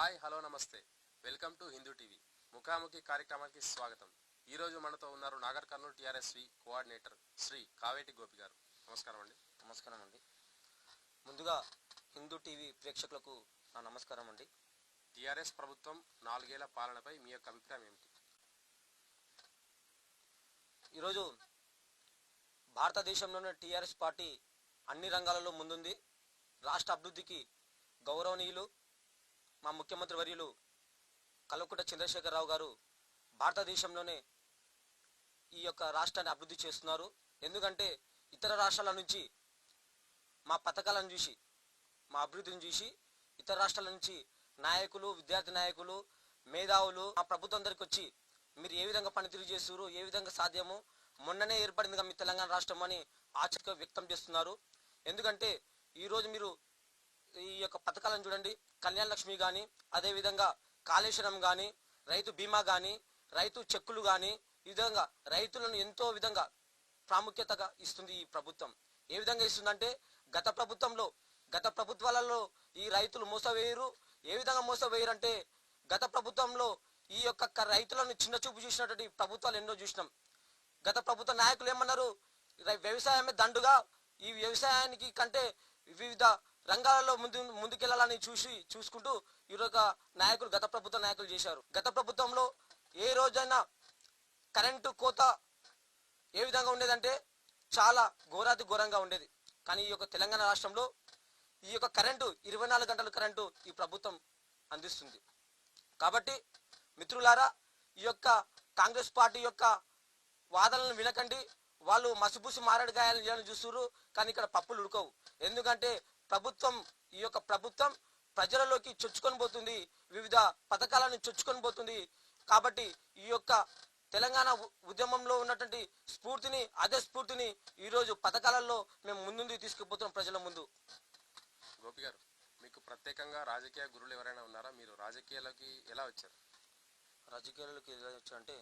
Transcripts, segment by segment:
Hi hello నమస్తే. Welcome to Hindu TV. ముఖాముఖి కార్యక్రమానికి స్వాగతం. ఈ రోజు మనతో ఉన్నారు నాగర్ కర్నూలు టీఆర్ఎస్వి కోఆర్డినేటర్ శ్రీ కావేటి గోపి గారు. నమస్కారం అండి. నమస్కారం అండి. ముందుగా హిందూ టీవీ ప్రేక్షకులకు నా నమస్కారం అండి. టీఆర్ఎస్ ప్రభుత్వం నాలుగేళ్ళ పాలనపై మీ యొక్క అభిప్రాయం ఏమిటి? ఈరోజు భారతదేశంలోనే టీఆర్ఎస్ పార్టీ అన్ని రంగాలలో ముందుంది. రాష్ట్ర అభివృద్ధికి గౌరవనీయులు మా ముఖ్యమంత్రి వర్యులు కల్వకుంట చంద్రశేఖరరావు గారు భారతదేశంలోనే ఈ యొక్క రాష్ట్రాన్ని అభివృద్ధి చేస్తున్నారు. ఎందుకంటే ఇతర రాష్ట్రాల నుంచి మా పథకాలను చూసి మా అభివృద్ధిని చూసి ఇతర రాష్ట్రాల నుంచి నాయకులు విద్యార్థి నాయకులు మేధావులు మా ప్రభుత్వం దగ్గరికి వచ్చి మీరు ఏ విధంగా పనితీరు చేస్తున్నారు ఏ విధంగా సాధ్యమో మొన్ననే ఏర్పడిందిగా మీ తెలంగాణ రాష్ట్రం అని ఆచరణ వ్యక్తం చేస్తున్నారు. ఎందుకంటే ఈరోజు మీరు ఈ యొక్క పథకాలను చూడండి. కళ్యాణ లక్ష్మి కానీ అదేవిధంగా కాళేశ్వరం కానీ రైతు బీమా కానీ రైతు చెక్కులు కానీ ఈ విధంగా రైతులను ఎంతో విధంగా ప్రాముఖ్యతగా ఇస్తుంది ఈ ప్రభుత్వం. ఏ విధంగా ఇస్తుందంటే గత ప్రభుత్వంలో గత ప్రభుత్వాలలో ఈ రైతులు మోసవేయరు ఏ విధంగా మోసవేయరు అంటే గత ప్రభుత్వంలో ఈ యొక్క రైతులను చిన్న చూపు చూసినటువంటి ప్రభుత్వాలు ఎన్నో చూసినాం. గత ప్రభుత్వ నాయకులు ఏమన్నారు? వ్యవసాయమే దండుగా ఈ వ్యవసాయానికి కంటే వివిధ రంగాలలో ముందు ముందుకెళ్ళాలని చూసి చూసుకుంటూ ఈరోజు నాయకులు గత ప్రభుత్వ నాయకులు చేశారు. గత ప్రభుత్వంలో ఏ రోజైనా కరెంటు కోత ఏ విధంగా ఉండేదంటే చాలా ఘోరాతి ఘోరంగా ఉండేది. కానీ ఈ యొక్క తెలంగాణ రాష్ట్రంలో ఈ యొక్క కరెంటు ఇరవై నాలుగు గంటల కరెంటు ఈ ప్రభుత్వం అందిస్తుంది. కాబట్టి మిత్రులారా ఈ యొక్క కాంగ్రెస్ పార్టీ యొక్క వాదనలను వినకండి. వాళ్ళు మసిపూసి మారడికాయలు చేయాలని చూస్తున్నారు. కానీ ఇక్కడ పప్పులు ఉడకవు. ఎందుకంటే ప్రభుత్వం ఈ యొక్క ప్రభుత్వం ప్రజలలోకి చొచ్చుకొని పోతుంది. వివిధ పథకాలను చొచ్చుకొని పోతుంది. కాబట్టి ఈ యొక్క తెలంగాణ ఉద్యమంలో ఉన్నటువంటి స్ఫూర్తిని అదే స్ఫూర్తిని ఈరోజు పథకాలలో మేము ముందుండి తీసుకుపోతున్నాం ప్రజల ముందు. గోపి గారు మీకు ప్రత్యేకంగా రాజకీయ గురువులు ఎవరైనా ఉన్నారా? మీరు రాజకీయాలకి ఎలా వచ్చారు? రాజకీయాలకు ఎలా వచ్చానంటే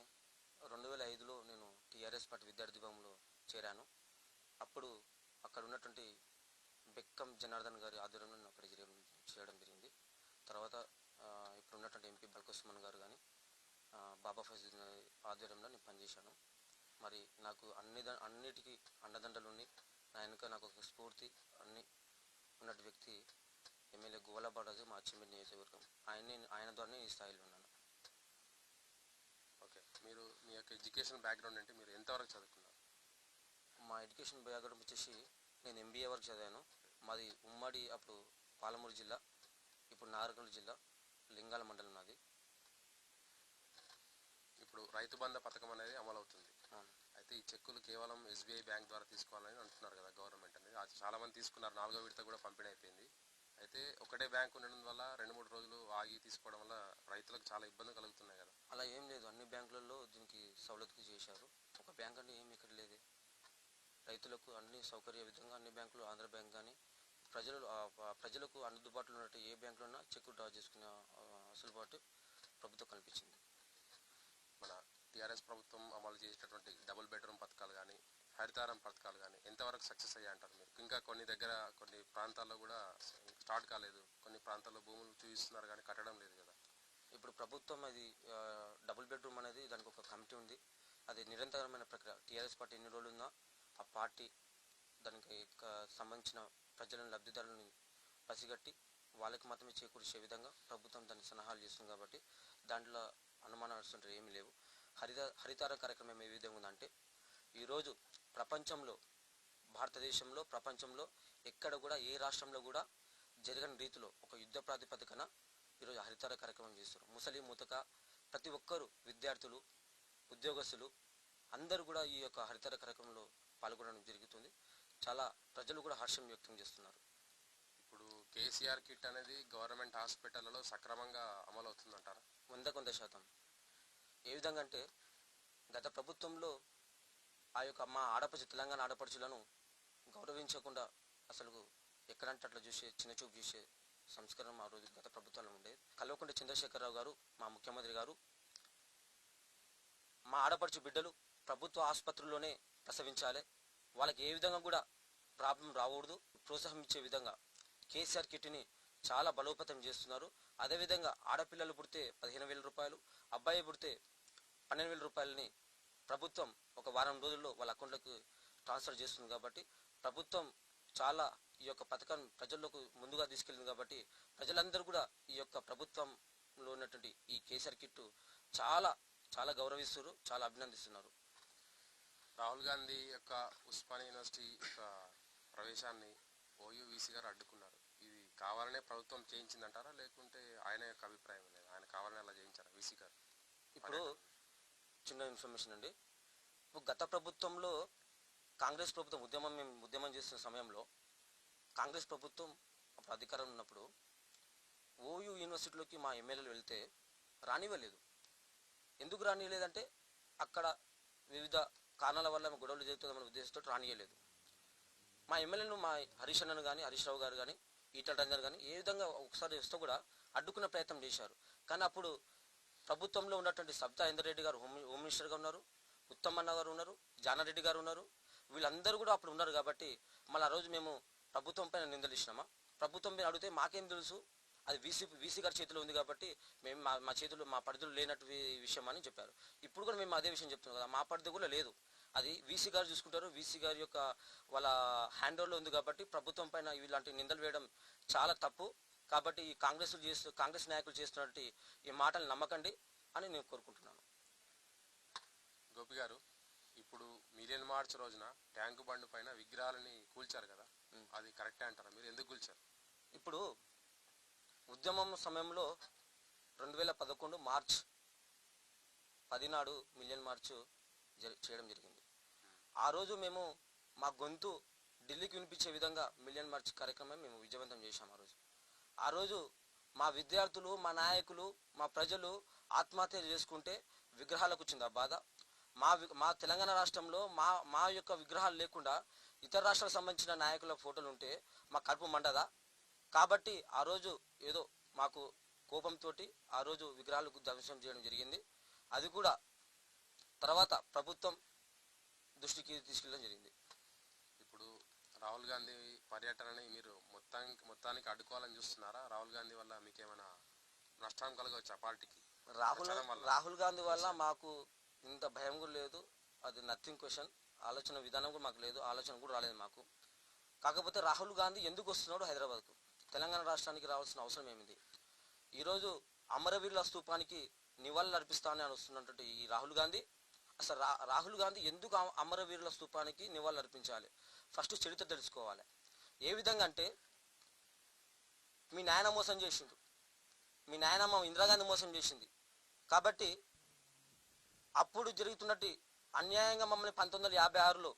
రెండు వేల ఐదులో నేను టీఆర్ఎస్ పార్టీ విద్యార్థి భవన్లో చేరాను. అప్పుడు అక్కడ ఉన్నటువంటి బెక్కం జనార్దన్ గారి ఆధ్వర్యంలో నేను అక్కడ చేయడం జరిగింది. తర్వాత ఇప్పుడు ఉన్నటువంటి ఎంపీ బల్కోస్మన్ గారు కానీ బాబా ఫైజ్ ఆధ్వర్యంలో నేను పనిచేశాను. మరి నాకు అన్ని ద- అన్నిటికీ అండదండలు ఉండి నా వెనుక నాకు ఒక స్ఫూర్తి అన్ని ఉన్నటువంటి వ్యక్తి ఎమ్మెల్యే గువలబాడాజు మా అచ్చిమెట్ నియోజకవర్గం. ఆయన్ని ఆయన ద్వారానే ఈ స్థాయిలో ఉన్నాను. ఓకే. మీరు మీ యొక్క ఎడ్యుకేషన్ బ్యాక్గ్రౌండ్ అంటే మీరు ఎంతవరకు చదువుకున్నారు? మా ఎడ్యుకేషన్ బ్యాక్గ్రౌండ్ వచ్చేసి నేను ఎంబీఏ వరకు చదివాను. మాది ఉమ్మడి అప్పుడు పాలమూరు జిల్లా ఇప్పుడు నాగర్కర్నూలు జిల్లా లింగాల మండలం నాది. ఇప్పుడు రైతు బంధ పథకం అనేది అమలు అవుతుంది. అయితే ఈ చెక్కులు కేవలం ఎస్బీఐ బ్యాంక్ ద్వారా తీసుకోవాలని అంటున్నారు కదా గవర్నమెంట్ అనేది. అది చాలా మంది తీసుకున్నారు నాలుగో విడత కూడా పంపిణీ అయిపోయింది. అయితే ఒకటే బ్యాంక్ ఉండడం వల్ల రెండు మూడు రోజులు ఆగి తీసుకోవడం వల్ల రైతులకు చాలా ఇబ్బంది కలుగుతున్నాయి కదా. అలా ఏం లేదు. అన్ని బ్యాంకులలో దీనికి సవలతుగా చేశారు. ఒక బ్యాంక్ అంటే ఏమి ఇక్కడ లేదే. రైతులకు అన్ని సౌకర్య విధంగా అన్ని బ్యాంకులు ఆంధ్ర బ్యాంక్ కానీ ప్రజలు ప్రజలకు అందుబాటులో ఉన్నట్టు ఏ బ్యాంకులో ఉన్నా చెక్కు డ్రా చేసుకునే ఆ, అసలుబాటు ప్రభుత్వం కల్పించింది. మన టీఆర్ఎస్ ప్రభుత్వం అమలు చేసేటటువంటి డబుల్ బెడ్రూమ్ పథకాలు కానీ హరితారం పథకాలు కానీ ఎంతవరకు సక్సెస్ అయ్యాయి అంటారు మీరు? ఇంకా కొన్ని దగ్గర కొన్ని ప్రాంతాల్లో కూడా స్టార్ట్ కాలేదు. కొన్ని ప్రాంతాల్లో భూములు చూపిస్తున్నారు కానీ కట్టడం లేదు కదా. ఇప్పుడు ప్రభుత్వం అది డబుల్ బెడ్రూమ్ అనేది దానికి ఒక కమిటీ ఉంది. అది నిరంతరమైన ప్రక్రియ. టీఆర్ఎస్ పార్టీ ఎన్ని రోజులు ఉందో ఆ పార్టీ దానికి సంబంధించిన ప్రజలను లబ్ధిదారులను పసిగట్టి వాళ్ళకి మాత్రమే చేకూర్చే విధంగా ప్రభుత్వం దాన్ని సలహాలు చేస్తుంది కాబట్టి దాంట్లో అనుమానాలు వస్తుంటే ఏమీ లేవు. హరిత హరితార కార్యక్రమం ఏ విధంగా ఉందంటే ఈరోజు ప్రపంచంలో భారతదేశంలో ప్రపంచంలో ఎక్కడ కూడా ఏ రాష్ట్రంలో కూడా జరగని రీతిలో ఒక యుద్ధ ప్రాతిపదికన ఈరోజు హరితార కార్యక్రమం చేస్తారు. ముసలి ముతక ప్రతి ఒక్కరు విద్యార్థులు ఉద్యోగస్తులు అందరూ కూడా ఈ యొక్క హరితార కార్యక్రమంలో పాల్గొనడం జరుగుతుంది. చాలా ప్రజలు కూడా హర్షం వ్యక్తం చేస్తున్నారు. ఇప్పుడు కేసీఆర్ కిట్ అనేది గవర్నమెంట్ హాస్పిటల్లో సక్రమంగా అమలు అవుతుందంటారా వంద కొంత శాతం. ఏ విధంగా అంటే గత ప్రభుత్వంలో ఆ యొక్క మా ఆడపడుచు తెలంగాణ ఆడపడుచులను గౌరవించకుండా అసలు ఎక్కడంటే అట్లా చూసే చిన్న చూపు చూసే సంస్కరణ ఆ రోజు గత ప్రభుత్వంలో ఉండేది కల్వకుంట్ల చంద్రశేఖరరావు గారు మా ముఖ్యమంత్రి గారు మా ఆడపడుచు బిడ్డలు ప్రభుత్వ ఆసుపత్రుల్లోనే ప్రసవించాలి. వాళ్ళకి ఏ విధంగా కూడా ప్రాబ్లం రాకూడదు ప్రోత్సాహం ఇచ్చే విధంగా. కేసీఆర్ కిట్ని చాలా బలోపేతం చేస్తున్నారు. అదేవిధంగా ఆడపిల్లలు పుడితే పదిహేను వేల రూపాయలు అబ్బాయి పుడితే పన్నెండు వేల రూపాయలని ప్రభుత్వం ఒక వారం రోజుల్లో వాళ్ళ అకౌంట్లకు ట్రాన్స్ఫర్ చేస్తుంది కాబట్టి ప్రభుత్వం చాలా ఈ యొక్క పథకం ప్రజల్లోకి ముందుగా తీసుకెళ్ళింది కాబట్టి ప్రజలందరూ కూడా ఈ యొక్క ప్రభుత్వంలో ఉన్నటువంటి ఈ కేసీఆర్ కిట్టు చాలా చాలా గౌరవిస్తున్నారు చాలా అభినందిస్తున్నారు. రాహుల్ గాంధీ యొక్క ఉస్మానియా యూనివర్సిటీ యొక్క ప్రవేశాన్ని ఓయూ వీసీ గారు అడ్డుకున్నారు. ఇది కావాలనే ప్రభుత్వం చేయించిందంటారా? లేకుంటే ఆయన యొక్క అభిప్రాయం లేదు ఆయన కావాలనే అలా చేయించారా వీసీ గారు? ఇప్పుడు చిన్న ఇన్ఫర్మేషన్ అండి. ఇప్పుడు గత ప్రభుత్వంలో కాంగ్రెస్ ప్రభుత్వం ఉద్యమం మేము ఉద్యమం చేస్తున్న సమయంలో కాంగ్రెస్ ప్రభుత్వం అప్పుడు అధికారం ఉన్నప్పుడు ఓయూ యూనివర్సిటీలోకి మా ఎమ్మెల్యేలు వెళ్తే రానివ్వలేదు. ఎందుకు రానివ్వలేదంటే అక్కడ వివిధ కారణాల వల్ల గొడవలు జరుగుతుందన్న ఉద్దేశంతో రానియలేదు. మా ఎమ్మెల్యేలు మా హరీష్ అన్నను కానీ హరీష్ రావు గారు కానీ ఈటల రంజన్ కానీ ఏ విధంగా ఒకసారి వస్తే కూడా అడ్డుకునే ప్రయత్నం చేశారు. కానీ అప్పుడు ప్రభుత్వంలో ఉన్నటువంటి సబ్తా ఇందరెడ్డి గారు హోమ్ హోమ్ మినిస్టర్గా ఉన్నారు ఉత్తమన్న గారు ఉన్నారు జానారెడ్డి గారు ఉన్నారు. వీళ్ళందరూ కూడా అప్పుడు ఉన్నారు కాబట్టి మళ్ళీ ఆ రోజు మేము ప్రభుత్వం పైన నిందలు ఇచ్చినామా ప్రభుత్వం పైన అడిగితే మాకేం తెలుసు? అది వీసీ వీసీ గారి చేతిలో ఉంది కాబట్టి మేము మా మా చేతిలో మా పరిధిలో లేనట్టు విషయం అని చెప్పారు. ఇప్పుడు కూడా మేము అదే విషయం చెప్తున్నాం కదా మా పరిధి కూడా లేదు. అది వీసీ గారు చూసుకుంటారు. వీసీ గారి యొక్క వాళ్ళ హ్యాండ్ ఓవర్లో ఉంది కాబట్టి ప్రభుత్వం పైన ఇలాంటి నిందలు వేయడం చాలా తప్పు. కాబట్టి ఈ కాంగ్రెస్ చేస్తూ కాంగ్రెస్ నాయకులు చేస్తున్నట్టు ఈ మాటలు నమ్మకండి అని నేను కోరుకుంటున్నాను. గోపి గారు ఇప్పుడు మిలియన్ మార్చ్ రోజున ట్యాంకు బండ్ పైన విగ్రహాలని కూల్చారు కదా. అది కరెక్టే అంటారా? మీరు ఎందుకు కూల్చారు? ఇప్పుడు ఉద్యమం సమయంలో రెండు వేల పదకొండు మార్చ్ పదినాడు మిలియన్ మార్చ్ జరి- చేయడం జరిగింది. ఆ రోజు మేము మా గొంతు ఢిల్లీకి వినిపించే విధంగా మిలియన్ మార్చ్ కార్యక్రమం మేము విజయవంతం చేశాం ఆ రోజు. ఆ రోజు మా విద్యార్థులు మా నాయకులు మా ప్రజలు ఆత్మహత్య చేసుకుంటే విగ్రహాలకు వచ్చింది ఆ బాధ. మా వి- మా తెలంగాణ రాష్ట్రంలో మా మా యొక్క విగ్రహాలు లేకుండా ఇతర రాష్ట్రాలకు సంబంధించిన నాయకుల ఫోటోలు ఉంటే మా కడుపు మండదా? కాబట్టి ఆ రోజు ఏదో మాకు కోపంతో ఆ రోజు విగ్రహాలకు ధ్వంసం చేయడం జరిగింది. అది కూడా తర్వాత ప్రభుత్వం దృష్టికి తీసుకెళ్ళడం జరిగింది. ఇప్పుడు రాహుల్ గాంధీ పర్యటనని మీరు మొత్తానికి మొత్తానికి అడ్డుకోవాలని చూస్తున్నారా? రాహుల్ గాంధీ వల్ల మీకేమైనా నష్టం కలగవచ్చు ఆ పార్టీకి? రాహుల్. రాహుల్ గాంధీ వల్ల మాకు ఇంత భయం కూడా లేదు. అది నథింగ్ క్వశ్చన్ ఆలోచన విధానం కూడా మాకు లేదు. ఆలోచన కూడా రాలేదు మాకు. కాకపోతే రాహుల్ గాంధీ ఎందుకు వస్తున్నాడు హైదరాబాద్కు? తెలంగాణ రాష్ట్రానికి రావాల్సిన అవసరం ఏమిది? ఈరోజు అమరవీరుల స్తూపానికి నివాళులు అర్పిస్తానని అని వస్తున్నటువంటి ఈ రాహుల్ గాంధీ అసలు రా రాహుల్ గాంధీ ఎందుకు అమరవీరుల స్తూపానికి నివాళులు అర్పించాలి? ఫస్ట్ చరిత్ర తెలుసుకోవాలి. ఏ విధంగా అంటే మీ నాయన మోసం చేసిండు. మీ నాయనమ్మ ఇందిరాగాంధీ మోసం చేసింది. కాబట్టి అప్పుడు జరుగుతున్నట్టు అన్యాయంగా మమ్మల్ని పంతొమ్మిది వందల యాభై ఆరులో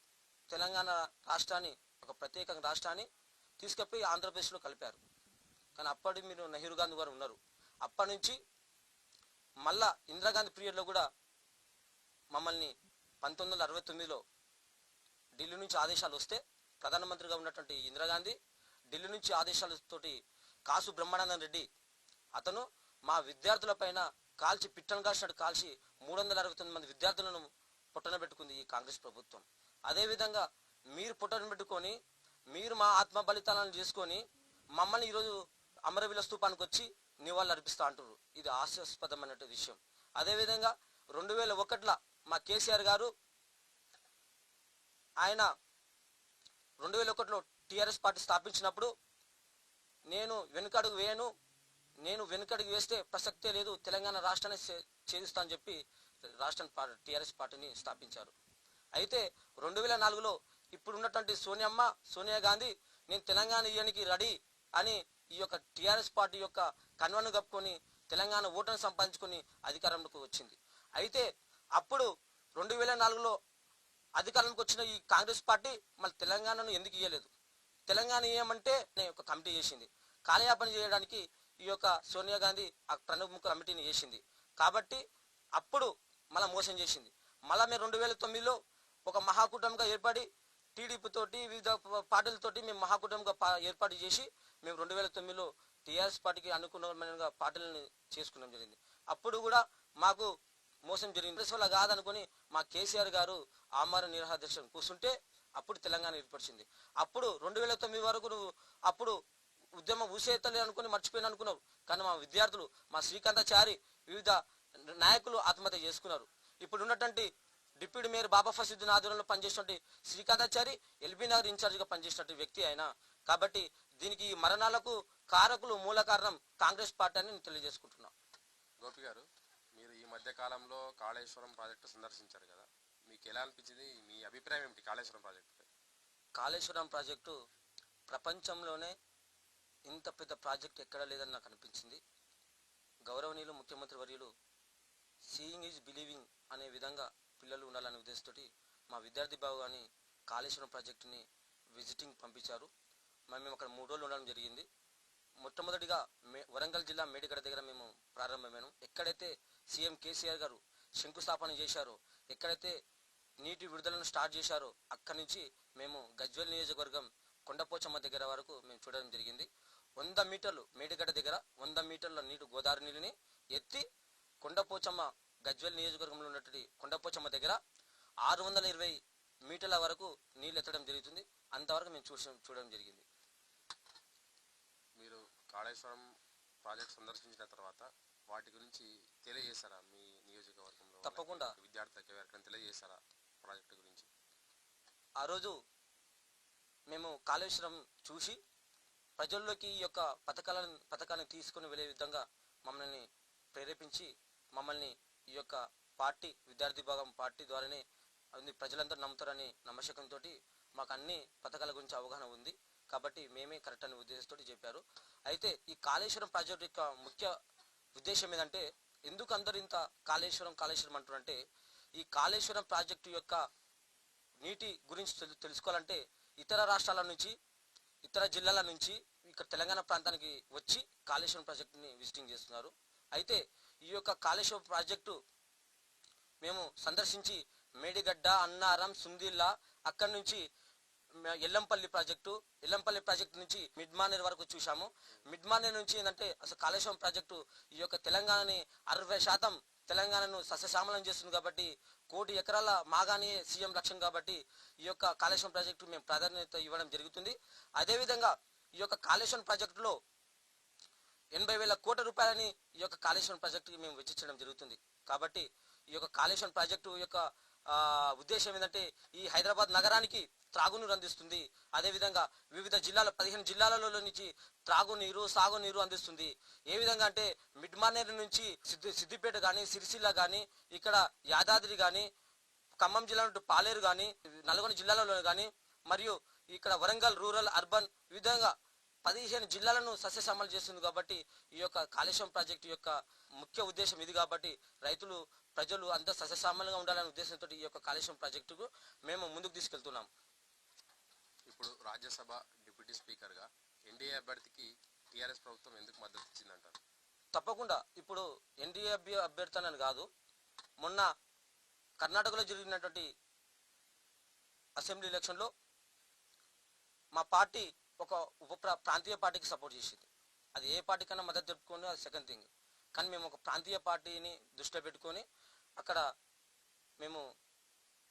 తెలంగాణ రాష్ట్రాన్ని ఒక ప్రత్యేక రాష్ట్రాన్ని తీసుకుపోయి ఆంధ్రప్రదేశ్లో కలిపారు. కానీ అప్పటి మీరు నెహ్రూ గాంధీ గారు ఉన్నారు. అప్పటి నుంచి మళ్ళా ఇందిరాగాంధీ పీరియడ్లో కూడా మమ్మల్ని పంతొమ్మిది వందల అరవై తొమ్మిదిలో ఢిల్లీ నుంచి ఆదేశాలు వస్తే ప్రధానమంత్రిగా ఉన్నటువంటి ఇందిరాగాంధీ ఢిల్లీ నుంచి ఆదేశాలతోటి కాసు బ్రహ్మానందన్ రెడ్డి అతను మా విద్యార్థుల పైన కాల్చి పిట్టను కాసినట్టు కాల్చి మూడు వందల అరవై తొమ్మిది మంది విద్యార్థులను పుట్టన పెట్టుకుంది ఈ కాంగ్రెస్ ప్రభుత్వం. అదేవిధంగా మీరు పుట్టన పెట్టుకొని మీరు మా ఆత్మ బలితాలను చేసుకొని మమ్మల్ని ఈరోజు అమరవీల స్తూపానికి వచ్చి నివాళులు అర్పిస్తా అంటారు ఇది హాస్యాస్పదమైనటువంటి విషయం. అదేవిధంగా రెండు వేల ఒకటిలో మా కేసీఆర్ గారు ఆయన రెండు వేల ఒకటిలో టీఆర్ఎస్ పార్టీ స్థాపించినప్పుడు నేను వెనుకడుగు వేయను నేను వెనుకడుగు వేస్తే ప్రసక్తే లేదు తెలంగాణ రాష్ట్రాన్ని ఛేదిస్తానని చెప్పి రాష్ట్ర టీఆర్ఎస్ పార్టీని స్థాపించారు. అయితే రెండు వేల నాలుగులో ఇప్పుడు ఉన్నటువంటి సోనియమ్మ సోనియా గాంధీ నేను తెలంగాణ ఇయ్యడానికి రెడీ అని ఈ యొక్క టీఆర్ఎస్ పార్టీ యొక్క కన్వను కప్పుకొని తెలంగాణ ఓటును సంపాదించుకొని అధికారంలోకి వచ్చింది. అయితే అప్పుడు రెండు వేల నాలుగులో అధికారంలోకి వచ్చిన ఈ కాంగ్రెస్ పార్టీ మళ్ళీ తెలంగాణను ఎందుకు ఇవ్వలేదు తెలంగాణ ఇయ్యమంటే ఒక కమిటీ చేసింది. కాలయాపన చేయడానికి ఈ యొక్క సోనియా గాంధీ ఆ ప్రముఖ కమిటీని చేసింది. కాబట్టి అప్పుడు మళ్ళీ మోసం చేసింది. మళ్ళా మేము రెండు వేల తొమ్మిదిలో ఒక మహాకూటమిగా ఏర్పడి టీడీపీతోటి వివిధ పార్టీలతోటి మేము మహాకూటమిగా పా- ఏర్పాటు చేసి మేము రెండు వేల తొమ్మిదిలో టీఆర్ఎస్ పార్టీకి అనుకూలమైన పార్టీలను చేసుకున్నాం జరిగింది. అప్పుడు కూడా మాకు మోసం జరిగింది. వల్ల కాదనుకుని మా కేసీఆర్ గారు ఆమర నిరాహారదీక్ష కూర్చుంటే అప్పుడు తెలంగాణ ఏర్పరిచింది. అప్పుడు రెండు వేల తొమ్మిది వరకు నువ్వు అప్పుడు ఉద్యమం ఊసేతలే అనుకుని మర్చిపోయిన అనుకున్నారు కానీ మా విద్యార్థులు మా శ్రీకాంతాచారి వివిధ నాయకులు ఆత్మహత్య చేసుకున్నారు. ఇప్పుడు ఉన్నటువంటి డిప్యూటీ మేయర్ బాబా ఫసీద్దీన్ ఆధ్వర్యంలో పనిచేసినటువంటి శ్రీకాంతాచారి ఎల్బీ నగర్ ఇన్ఛార్జిగా పనిచేసినటువంటి వ్యక్తి ఆయన. కాబట్టి దీనికి ఈ మరణాలకు కారకులు మూల కారణం కాంగ్రెస్ పార్టీ అని నేను తెలియజేసుకుంటున్నాను గోపి గారు. మధ్యకాలంలో కాళేశ్వరం ప్రాజెక్టు సందర్శించారు కదా. మీకు ఎలా అనిపించింది? మీ అభిప్రాయం ఏమిటి కాళేశ్వరం ప్రాజెక్టుపై కాళేశ్వరం ప్రాజెక్టు ప్రపంచంలోనే ఇంత పెద్ద ప్రాజెక్ట్ ఎక్కడా లేదని నాకు అనిపించింది. గౌరవనీయులు ముఖ్యమంత్రి వర్యులు సీయింగ్ ఈజ్ బిలీవింగ్ అనే విధంగా పిల్లలు ఉండాలనే ఉద్దేశంతో మా విద్యార్థి బాబు కానీ కాళేశ్వరం ప్రాజెక్టుని విజిటింగ్ పంపించారు. మేము అక్కడ మూడు రోజులు ఉండడం జరిగింది. మొట్టమొదటిగా మే వరంగల్ జిల్లా మేడిగడ దగ్గర మేము ప్రారంభమైన ఎక్కడైతే సీఎం కేసీఆర్ గారు శంకుస్థాపన చేశారో ఎక్కడైతే నీటి విడుదలను స్టార్ట్ చేశారో అక్కడి నుంచి మేము గజ్వేల్ నియోజకవర్గం కొండపోచమ్మ దగ్గర వరకు మేము చూడడం జరిగింది. వంద మీటర్లు మేడిగడ్డ దగ్గర వంద మీటర్ల నీటి గోదావరి నీళ్ళని ఎత్తి కొండపోచమ్మ గజ్వేల్ నియోజకవర్గంలో ఉన్నటువంటి కొండపోచమ్మ దగ్గర ఆరు వందల ఇరవై మీటర్ల వరకు నీళ్ళు ఎత్తడం జరుగుతుంది. అంతవరకు మేము చూస చూడడం జరిగింది. కాళేశ్వరం ప్రాజెక్ట్ సందర్శించిన తర్వాత వాటి గురించి తెలియజేశారా? మీ నియోజకవర్గంలో తప్పకుండా. విద్యార్థులకు ఎవరికైనా తెలియజేశారా ప్రాజెక్టు గురించి? ఆ రోజు మేము కాళేశ్వరం చూసి ప్రజల్లోకి ఈ యొక్క పథకాలను పథకాలను తీసుకుని వెళ్ళే విధంగా మమ్మల్ని ప్రేరేపించి మమ్మల్ని ఈ యొక్క పార్టీ విద్యార్థి భాగం పార్టీ ద్వారానే ప్రజలందరూ నమ్ముతారని నమ్మశకంతో మాకు అన్ని పథకాల గురించి అవగాహన ఉంది. కాబట్టి మేమే కరెక్ట్ అనే ఉద్దేశంతో చెప్పారు. అయితే ఈ కాళేశ్వరం ప్రాజెక్ట్ యొక్క ముఖ్య ఉద్దేశం ఏంటంటే ఎందుకు అందరు ఇంత కాళేశ్వరం కాళేశ్వరం అంటారంటే ఈ కాళేశ్వరం ప్రాజెక్టు యొక్క నీటి గురించి తెలు- తెలుసుకోవాలంటే ఇతర రాష్ట్రాల నుంచి ఇతర జిల్లాల నుంచి ఇక్కడ తెలంగాణ ప్రాంతానికి వచ్చి కాళేశ్వరం ప్రాజెక్టుని విజిటింగ్ చేస్తున్నారు. అయితే ఈ యొక్క కాళేశ్వరం ప్రాజెక్టు మేము సందర్శించి మేడిగడ్డ అన్నారం సుందిల్లా అక్కడి నుంచి ఎల్లంపల్లి ప్రాజెక్టు ఎల్లంపల్లి ప్రాజెక్టు నుంచి మిడ్మానేర్ వరకు చూశాము. మిడ్మానేర్ నుంచి ఏంటంటే అసలు కాళేశ్వరం ప్రాజెక్టు ఈ యొక్క తెలంగాణని అరవై శాతం తెలంగాణను సస్యశ్యామలం చేస్తుంది కాబట్టి కోటి ఎకరాల మాగానే సీఎం లక్ష్యం కాబట్టి ఈ యొక్క కాళేశ్వరం ప్రాజెక్టు మేము ప్రాధాన్యత ఇవ్వడం జరుగుతుంది. అదేవిధంగా ఈ యొక్క కాళేశ్వరం ప్రాజెక్టులో ఎనభై వేల కోట్ల రూపాయలని ఈ యొక్క కాళేశ్వరం ప్రాజెక్టుకి మేము వెచ్చించడం జరుగుతుంది. కాబట్టి ఈ యొక్క కాళేశ్వరం ప్రాజెక్టు యొక్క ఉద్దేశం ఏంటంటే ఈ హైదరాబాద్ నగరానికి త్రాగునీరు అందిస్తుంది. అదేవిధంగా వివిధ జిల్లాల పదిహేను జిల్లాలలో నుంచి త్రాగునీరు సాగునీరు అందిస్తుంది. ఏ విధంగా అంటే మిడ్మానేర్ నుంచి సిద్ది సిద్దిపేట కానీ సిరిసిల్ల కానీ ఇక్కడ యాదాద్రి కానీ ఖమ్మం జిల్లా నుండి పాలేరు కానీ నల్గొండ జిల్లాలలో కానీ మరియు ఇక్కడ వరంగల్ రూరల్ అర్బన్ ఈ విధంగా పదిహేను జిల్లాలను సస్యశ్యామలు చేస్తుంది కాబట్టి ఈ యొక్క కాళేశ్వరం ప్రాజెక్టు యొక్క ముఖ్య ఉద్దేశం ఇది కాబట్టి రైతులు ప్రజలు అంతా సస్యశ్యామలంగా ఉండాలనే ఉద్దేశంతో ఈ యొక్క కాళేశ్వరం ప్రాజెక్టుకు మేము ముందుకు తీసుకెళ్తున్నాం. ఇప్పుడు రాజ్యసభ డిప్యూటీ స్పీకర్గా ఎన్డీఏ అభ్యర్థికి టీఆర్ఎస్ ప్రభుత్వం ఎందుకు మద్దతు ఇచ్చిందంటారు? తప్పకుండా. ఇప్పుడు ఎన్డీఏ అభ్య అభ్యర్థనని కాదు మొన్న కర్ణాటకలో జరిగినటువంటి అసెంబ్లీ ఎలక్షన్లో మా పార్టీ ఒక ఉప ప్రా- ప్రాంతీయ పార్టీకి సపోర్ట్ చేసింది. అది ఏ పార్టీ కన్నా మద్దతు చెప్పుకొని అది సెకండ్ థింగ్ కానీ మేము ఒక ప్రాంతీయ పార్టీని దృష్టిలో పెట్టుకొని అక్కడ మేము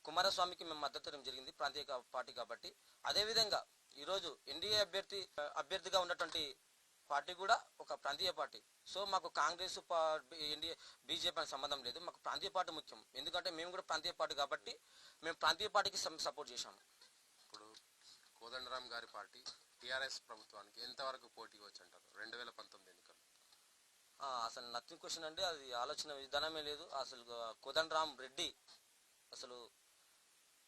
కుమారస్వామికి మేము మద్దతు ఇవ్వడం జరిగింది ప్రాంతీయ పార్టీ కాబట్టి. అదేవిధంగా ఈరోజు ఎన్డీఏ అభ్యర్థి అభ్యర్థిగా ఉన్నటువంటి పార్టీ కూడా ఒక ప్రాంతీయ పార్టీ. సో మాకు కాంగ్రెస్ ఎన్డీఏ బీజేపీ అనే సంబంధం లేదు. మాకు ప్రాంతీయ పార్టీ ముఖ్యం. ఎందుకంటే మేము కూడా ప్రాంతీయ పార్టీ కాబట్టి మేము ప్రాంతీయ పార్టీకి సపోర్ట్ చేశాము. ఇప్పుడు కోదండరామ్ గారి పార్టీ టీఆర్ఎస్ ప్రభుత్వానికి ఎంతవరకు పోటీ వచ్చి అంటారు? రెండు వేల పంతొమ్మిది అసలు నథింగ్ క్వశ్చన్ అంటే అది ఆలోచన విధానమే లేదు. అసలు కోదండరామ్ రెడ్డి అసలు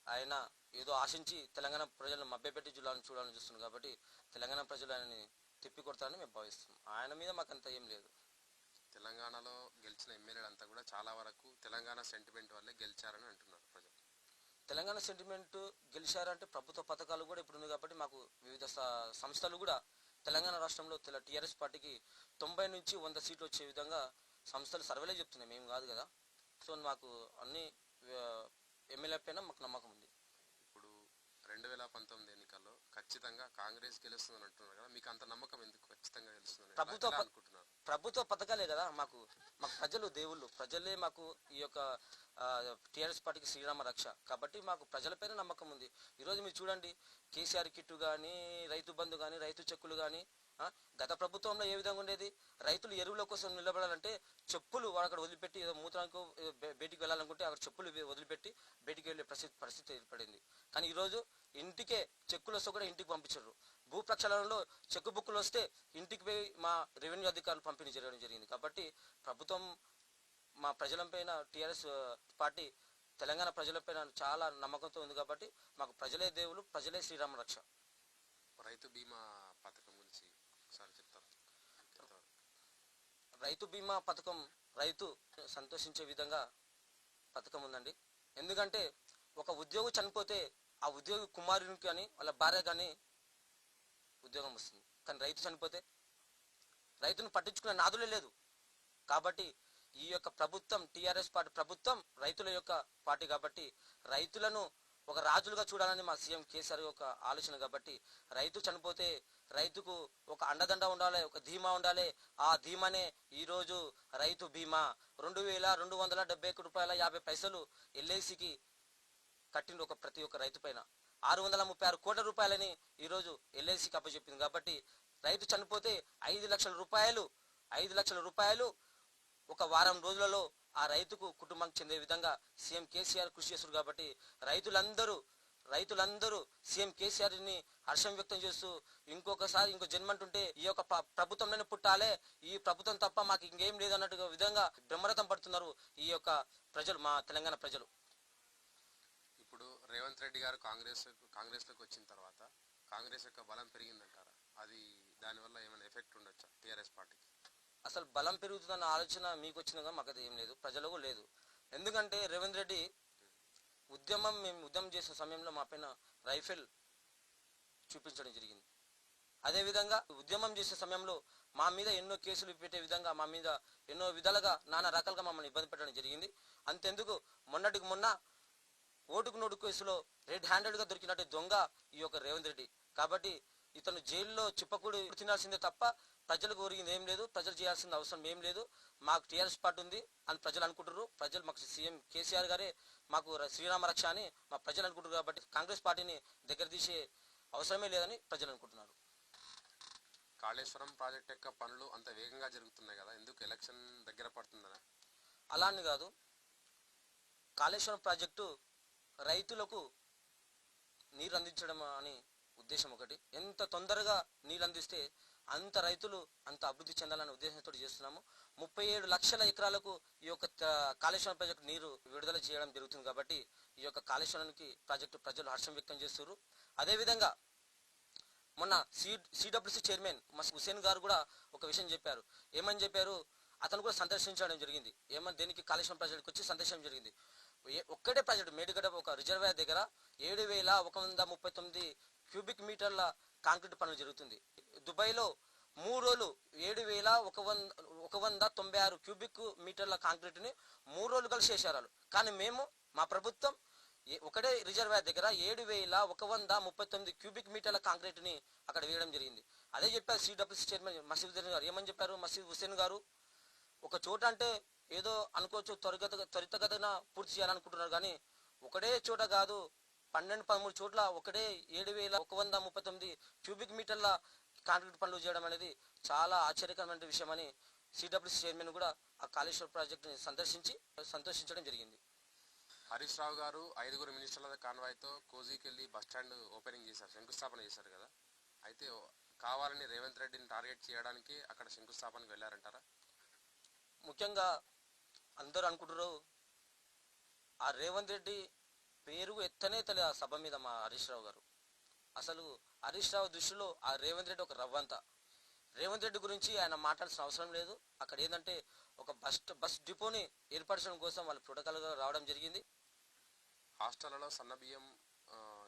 ఆయన ఏదో ఆశించి తెలంగాణ ప్రజలను మభ్యపెట్టి జిల్లాను చూడాలని చూస్తున్నారు కాబట్టి తెలంగాణ ప్రజలు ఆయనని తిప్పి కొడతారని మేము భావిస్తున్నాం. ఆయన మీద మాకు అంత ఏం లేదు. తెలంగాణలో గెలిచిన ఎమ్మెల్యేలు అంతా కూడా చాలా వరకు తెలంగాణ సెంటిమెంట్ వల్లే గెలిచారని అంటున్నారు ప్రజలు. తెలంగాణ సెంటిమెంట్ గెలిచారంటే ప్రభుత్వ పథకాలు కూడా ఇప్పుడు ఉంది కాబట్టి మాకు వివిధ సంస్థలు కూడా తెలంగాణ రాష్ట్రంలో తెల టీఆర్ఎస్ పార్టీకి తొంభై నుంచి వంద సీట్లు వచ్చే విధంగా సంస్థలు సర్వేలే చెప్తున్నాయి. మేము కాదు కదా. సో మాకు అన్ని ఎమ్మెల్యే పైన మాకు నమ్మకం ఉంది. ఇప్పుడు రెండు వేల పంతొమ్మిది ఎన్నికల్లో ఖచ్చితంగా కాంగ్రెస్ గెలుస్తుందని అంటున్నారు కదా. మీకు అంత నమ్మకం ఎందుకు ఖచ్చితంగా గెలుస్తుందని? ఎలా- ప్రభుత్వ అనుకుంటున్నారు? ప్రభుత్వ పథకాలే కదా మాకు మాకు ప్రజలు దేవుళ్ళు. ప్రజలే మాకు ఈ యొక్క టీఆర్ఎస్ పార్టీకి శ్రీరామ రక్ష. కాబట్టి మాకు ప్రజలపైన నమ్మకం ఉంది. ఈరోజు మీరు చూడండి కేసీఆర్ కిట్టు కానీ రైతు బంధు కానీ రైతు చెక్కులు కానీ గత ప్రభుత్వంలో ఏ విధంగా ఉండేది? రైతులు ఎరువుల కోసం నిలబడాలంటే చెప్పులు అక్కడ వదిలిపెట్టి ఏదో మూత్రానికి బయటికి వెళ్ళాలనుకుంటే అక్కడ చెప్పులు వదిలిపెట్టి బయటికి వెళ్ళే పరిస్థితి పరిస్థితి ఏర్పడింది. కానీ ఈరోజు ఇంటికే చెక్కులు వస్తే కూడా ఇంటికి పంపించరు. భూ ప్రక్షాళనలో చెక్కు బుక్కులు వస్తే ఇంటికి పోయి మా రెవెన్యూ అధికారులు పంపిణీ జరగడం జరిగింది. కాబట్టి ప్రభుత్వం మా ప్రజలపైన టీఆర్ఎస్ పార్టీ తెలంగాణ ప్రజలపైన చాలా నమ్మకంతో ఉంది కాబట్టి మాకు ప్రజలే దేవులు ప్రజలే శ్రీరామ రక్ష. రైతు బీమా పథకం గురించి ఒకసారి ఎంతవరకు? రైతు బీమా పథకం రైతు సంతోషించే విధంగా పథకం ఉందండి. ఎందుకంటే ఒక ఉద్యోగి చనిపోతే ఆ ఉద్యోగి కుమారునికి కానీ వాళ్ళ భార్య కానీ ఉద్యోగం వస్తుంది. కానీ రైతు చనిపోతే రైతును పట్టించుకునే నాదులే లేదు. కాబట్టి ఈ యొక్క ప్రభుత్వం టిఆర్ఎస్ పార్టీ ప్రభుత్వం రైతుల యొక్క పార్టీ కాబట్టి రైతులను ఒక రాజులుగా చూడాలని మా సీఎం కేసీఆర్ యొక్క ఆలోచన కాబట్టి రైతు చనిపోతే రైతుకు ఒక అండదండ ఉండాలి ఒక ధీమా ఉండాలి. ఆ ధీమానే ఈరోజు రైతు బీమా. రెండు వేల రెండు వందల డెబ్బై ఒకటి రూపాయల యాభై పైసలు ఎల్ఐసికి కట్టిండు ఒక ప్రతి ఒక్క రైతు పైన. ఆరు వందల ముప్పై ఆరు కోట్ల రూపాయలని ఈరోజు ఎల్ఐసికి అప్పచెప్పింది కాబట్టి రైతు చనిపోతే ఐదు లక్షల రూపాయలు ఐదు లక్షల రూపాయలు ఒక వారం రోజులలో ఆ రైతుకు కుటుంబానికి చెందే విధంగా సీఎం కేసీఆర్ కృషి చేస్తారు కాబట్టి రైతులందరూ రైతులందరూ సీఎం కేసీఆర్ని హర్షం వ్యక్తం చేస్తూ ఇంకొకసారి ఇంకో జన్మంటుంటే ఈ యొక్క ప్రభుత్వంలోనే పుట్టాలే ఈ ప్రభుత్వం తప్ప మాకు ఇంకేం లేదన్నట్టుగా విధంగా బ్రహ్మరథం పడుతున్నారు ఈ యొక్క ప్రజలు మా తెలంగాణ ప్రజలు. ఇప్పుడు రేవంత్ రెడ్డి గారు కాంగ్రెస్ కాంగ్రెస్లోకి వచ్చిన తర్వాత కాంగ్రెస్ యొక్క బలం పెరిగిందంటారా? అది దానివల్ల ఏమైనా ఎఫెక్ట్ ఉండొచ్చా టీఆర్ఎస్ పార్టీకి? అసలు బలం పెరుగుతుందన్న ఆలోచన మీకు వచ్చినగా మాకు అది ఏం లేదు. ప్రజలకు లేదు. ఎందుకంటే రేవంత్ రెడ్డి ఉద్యమం మేము ఉద్యమం చేసే సమయంలో మా పైన రైఫిల్ చూపించడం జరిగింది. అదేవిధంగా ఉద్యమం చేసే సమయంలో మా మీద ఎన్నో కేసులు పెట్టే విధంగా మా మీద ఎన్నో విధాలుగా నానా రకాలుగా మమ్మల్ని ఇబ్బంది పెట్టడం జరిగింది. అంతెందుకు? మొన్నటికి మొన్న ఓటుకు నోటు కేసులో రెడ్ హ్యాండెడ్గా దొరికినట్టు దొంగ ఈ యొక్క రేవంత్ రెడ్డి. కాబట్టి ఇతను జైల్లో చిప్పకూడి తినాల్సిందే తప్ప ప్రజలకు ఒరిగింది ఏం లేదు. ప్రజలు చేయాల్సిన అవసరం ఏం లేదు. మాకు టీఆర్ఎస్ పార్టీ ఉంది అని ప్రజలు అనుకుంటారు ప్రజలు మాకు సీఎం కేసీఆర్ గారే మాకు శ్రీరామ రక్ష అని మా ప్రజలు అనుకుంటారు కాబట్టి కాంగ్రెస్ పార్టీని దగ్గర తీసే అవసరమే లేదని ప్రజలు అనుకుంటున్నారు. కాళేశ్వరం ప్రాజెక్ట్ యొక్క పనులు అంత వేగంగా జరుగుతున్నాయి కదా. ఎందుకు ఎలక్షన్ దగ్గర పడుతుందనా? అలా అని కాదు. కాళేశ్వరం ప్రాజెక్టు రైతులకు నీరు అందించడం అని ఉద్దేశం ఒకటి ఎంత తొందరగా నీళ్ళు అందిస్తే అంత రైతులు అంత అభివృద్ధి చెందాలనే ఉద్దేశంతో చేస్తున్నాము. ముప్పై ఏడు లక్షల ఎకరాలకు ఈ యొక్క కాళేశ్వరం ప్రాజెక్టు నీరు విడుదల చేయడం జరుగుతుంది కాబట్టి ఈ యొక్క కాళేశ్వరానికి ప్రాజెక్టు ప్రజలు హర్షం వ్యక్తం చేస్తున్నారు అదేవిధంగా మొన్న సి సిడబ్ల్యూసి చైర్మన్ మస్ హుసేన్ గారు కూడా ఒక విషయం చెప్పారు. ఏమని చెప్పారు? అతను కూడా సందర్శించడం జరిగింది. ఏమని దేనికి కాళేశ్వరం ప్రాజెక్టుకి వచ్చి సందర్శించడం జరిగింది. ఒక్కటే ప్రాజెక్టు మేడిగడ ఒక రిజర్వాయర్ దగ్గర ఏడు వేల ఒక వంద ముప్పై తొమ్మిది క్యూబిక్ మీటర్ల కాంక్రీట్ పనులు జరుగుతుంది. దుబాయ్లో మూడు రోజులు ఏడు వేల ఒక వంద ఒక వంద తొంభై ఆరు క్యూబిక్ మీటర్ల కాంక్రీట్ని మూడు రోజులు కలిసి చేశారు. కానీ మేము మా ప్రభుత్వం ఏ- ఒకటే రిజర్వాయర్ దగ్గర ఏడు వేల ఒక వంద ముప్పై తొమ్మిది క్యూబిక్ మీటర్ల కాంక్రీట్ని అక్కడ వేయడం జరిగింది. అదే చెప్పారు సిడబ్ల్యూసీ చైర్మన్ మసీద్ హుసేన్ గారు. ఏమని చెప్పారు మసీద్ హుసేన్ గారు? ఒక చోట అంటే ఏదో అనుకోవచ్చు త్వరగత త్వరితగతిన పూర్తి చేయాలనుకుంటున్నారు కానీ ఒకటే చోట కాదు పన్నెండు పదమూడు చోట్ల ఒకటే ఏడు వేల ఒక వంద ముప్పై తొమ్మిది క్యూబిక్ మీటర్ల కాంక్రీట్ పనులు చేయడం అనేది చాలా ఆశ్చర్యకరమైన విషయమని సిడబ్ల్యూసీ చైర్మన్ కూడా ఆ కాళేశ్వర ప్రాజెక్టుని సందర్శించి సంతోషించడం జరిగింది. హరీష్ రావు గారు ఐదుగురు మినిస్టర్ల కాన్వాయ్తో కోజీకెళ్ళి బస్ స్టాండ్ ఓపెనింగ్ చేశారు శంకుస్థాపన చేశారు కదా. అయితే కావాలని రేవంత్ రెడ్డిని టార్గెట్ చేయడానికి అక్కడ శంకుస్థాపనకు వెళ్ళారంటారా? ముఖ్యంగా అందరూ అనుకుంటారు ఆ రేవంత్ రెడ్డి పేరు ఎత్తనే తెలియదు ఆ సభ మీద మా హరీష్ రావు గారు. అసలు హరీష్ రావు దృష్టిలో ఆ రేవంత్ రెడ్డి ఒక రవ్వంత. రేవంత్ రెడ్డి గురించి ఆయన మాట్లాడాల్సిన అవసరం లేదు. అక్కడ ఏంటంటే ఒక బస్ బస్ డిపోని ఏర్పరచడం కోసం వాళ్ళు ప్రోటోకాల్గా రావడం జరిగింది. హాస్టళ్ళలో సన్న బియ్యం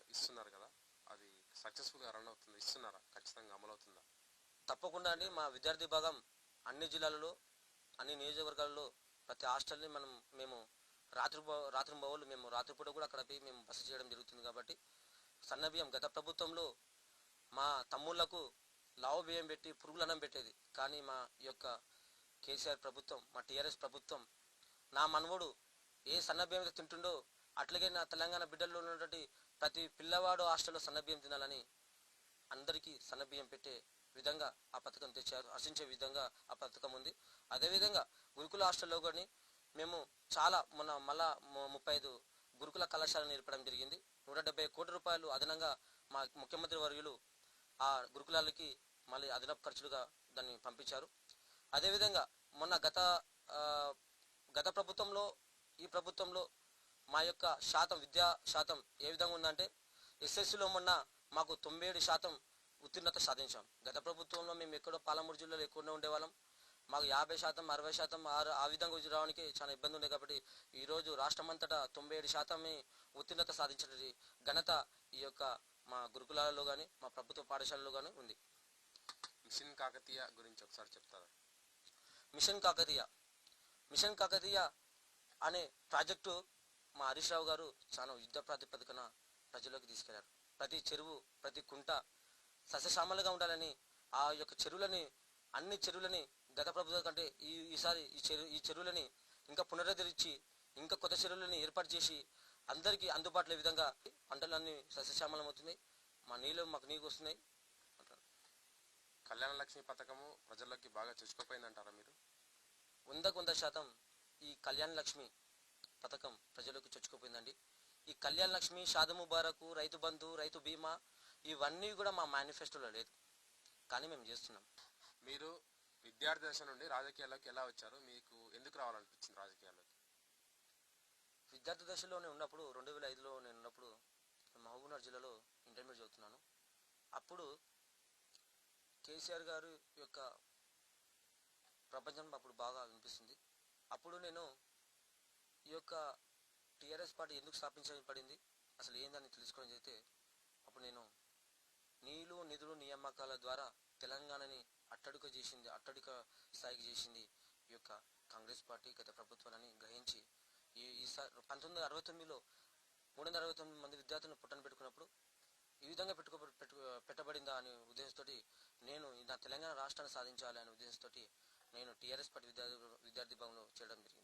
ఇస్తున్నారు కదా? అది సక్సెస్ఫుల్గా రన్ అవుతుంది. ఇస్తున్నారా? ఖచ్చితంగా అమలవుతుందా తప్పకుండా అండి. మా విద్యార్థి భాగం అన్ని జిల్లాలలో అన్ని నియోజకవర్గాల్లో ప్రతి హాస్టల్ని మనం మేము రాత్రి బ- రాత్రి మేము రాత్రిపూట కూడా అక్కడ పోయి మేము బస చేయడం జరుగుతుంది కాబట్టి సన్నబియ్యం గత ప్రభుత్వంలో మా తమ్ముళ్ళకు లావు బియ్యం పెట్టి పురుగులన్నం పెట్టేది. కానీ మా యొక్క కేసీఆర్ ప్రభుత్వం మా టీఆర్ఎస్ ప్రభుత్వం నా మనవడు ఏ సన్నబియ్యం అయితే తింటుండో అట్లాగే నా తెలంగాణ బిడ్డల్లో ఉన్నటువంటి ప్రతి పిల్లవాడు హాస్టల్లో సన్నబియ్యం తినాలని అందరికీ సన్నబియ్యం పెట్టే విధంగా ఆ పథకం తెచ్చారు హర్షించే విధంగా ఆ పథకం ఉంది. అదేవిధంగా గురుకుల హాస్టల్లో కానీ మేము చాలా మొన్న మళ్ళా ముప్పై ఐదు గురుకుల కళాశాలను నేర్పడం జరిగింది. నూట డెబ్బై కోట్ల రూపాయలు అదనంగా మా ముఖ్యమంత్రి వర్యులు ఆ గురుకులాలకి మళ్ళీ అదనపు ఖర్చులుగా దాన్ని పంపించారు. అదేవిధంగా మొన్న గత గత ప్రభుత్వంలో ఈ ప్రభుత్వంలో మా యొక్క శాతం విద్యా శాతం ఏ విధంగా ఉందంటే ఎస్ఎస్సిలో మొన్న మాకు తొంభై ఏడు శాతం ఉత్తీర్ణత సాధించాం. గత ప్రభుత్వంలో మేము ఎక్కడో పాలమూరు జిల్లాలో ఎక్కువనే ఉండేవాళ్ళం. మాకు యాభై శాతం అరవై శాతం ఆ- ఆ విధంగా రావడానికి చాలా ఇబ్బంది ఉండే కాబట్టి ఈ రోజు రాష్ట్రం అంతటా తొంభై ఏడు శాతమే ఉత్తీర్ణత సాధించిన ఘనత ఈ యొక్క మా గురుకులాలలో కానీ మా ప్రభుత్వ పాఠశాలలో కానీ ఉంది. మిషన్ కాకతీయ గురించి ఒకసారి చెప్తారా? మిషన్ కాకతీయ. మిషన్ కాకతీయ అనే ప్రాజెక్టు మా హరీష్ రావు గారు చాలా యుద్ధ ప్రాతిపదికన ప్రజల్లోకి తీసుకెళ్ళారు. ప్రతి చెరువు ప్రతి కుంట సస్యశ్యామలుగా ఉండాలని ఆ యొక్క చెరువులని అన్ని చెరువులని గత ప్రభుత్వం కంటే ఈ ఈసారి ఈ చెరువు ఈ చెరువులని ఇంకా పునరుద్ధరించి ఇంకా కొత్త చెరువులని ఏర్పాటు చేసి అందరికీ అందుబాటులో విధంగా పంటలన్నీ సస్యశ్యామలం అవుతున్నాయి మా నీళ్ళు మాకు నీకు వస్తున్నాయి. కళ్యాణ లక్ష్మి పథకము ప్రజల్లోకి బాగా చొచ్చుకుపోయిందంటారా మీరు? వందకు వంద శాతం ఈ కళ్యాణ లక్ష్మి పథకం ప్రజలకు చొచ్చుకుపోయిందండి. ఈ కళ్యాణ లక్ష్మి షాదు ముబారకు రైతు బంధు రైతు బీమా ఇవన్నీ కూడా మా మేనిఫెస్టోలో లేదు. కానీ మేము చేస్తున్నాం. మీరు విద్యార్థి దశ నుండి రాజకీయాల్లోకి ఎలా వచ్చారు మీకు ఎందుకు రావాలనిపించింది రాజకీయాల్లోకి? విద్యార్థి దశలోనే ఉన్నప్పుడు రెండు వేల ఐదులో నేను ఉన్నప్పుడు మహబూబ్నగర్ జిల్లాలో ఇంటర్మీడియట్ చదువుతున్నాను. అప్పుడు కేసీఆర్ గారు యొక్క ప్రపంచం అప్పుడు బాగా వినిపిస్తుంది. అప్పుడు నేను ఈ యొక్క టీఆర్ఎస్ పార్టీ ఎందుకు స్థాపించబడింది అసలు ఏందని తెలుసుకోవడం జరిగితే అప్పుడు నేను నీళ్ళు నిధులు నియామకాల ద్వారా తెలంగాణని అట్టడుగు చేసింది అట్టడుక స్థాయికి చేసింది ఈ యొక్క కాంగ్రెస్ పార్టీ గత ప్రభుత్వాలని గ్రహించి ఈ ఈసారి పంతొమ్మిది వందల అరవై తొమ్మిదిలో మూడు వందల అరవై తొమ్మిది మంది విద్యార్థులను పుట్టన పెట్టుకున్నప్పుడు ఈ విధంగా పెట్టుకో పెట్టు పెట్టబడిందా అనే ఉద్దేశంతో నేను నా తెలంగాణ రాష్ట్రాన్ని సాధించాలి అనే ఉద్దేశంతో నేను టీఆర్ఎస్ పార్టీ విద్యార్థి భవనంలో చేయడం జరిగింది.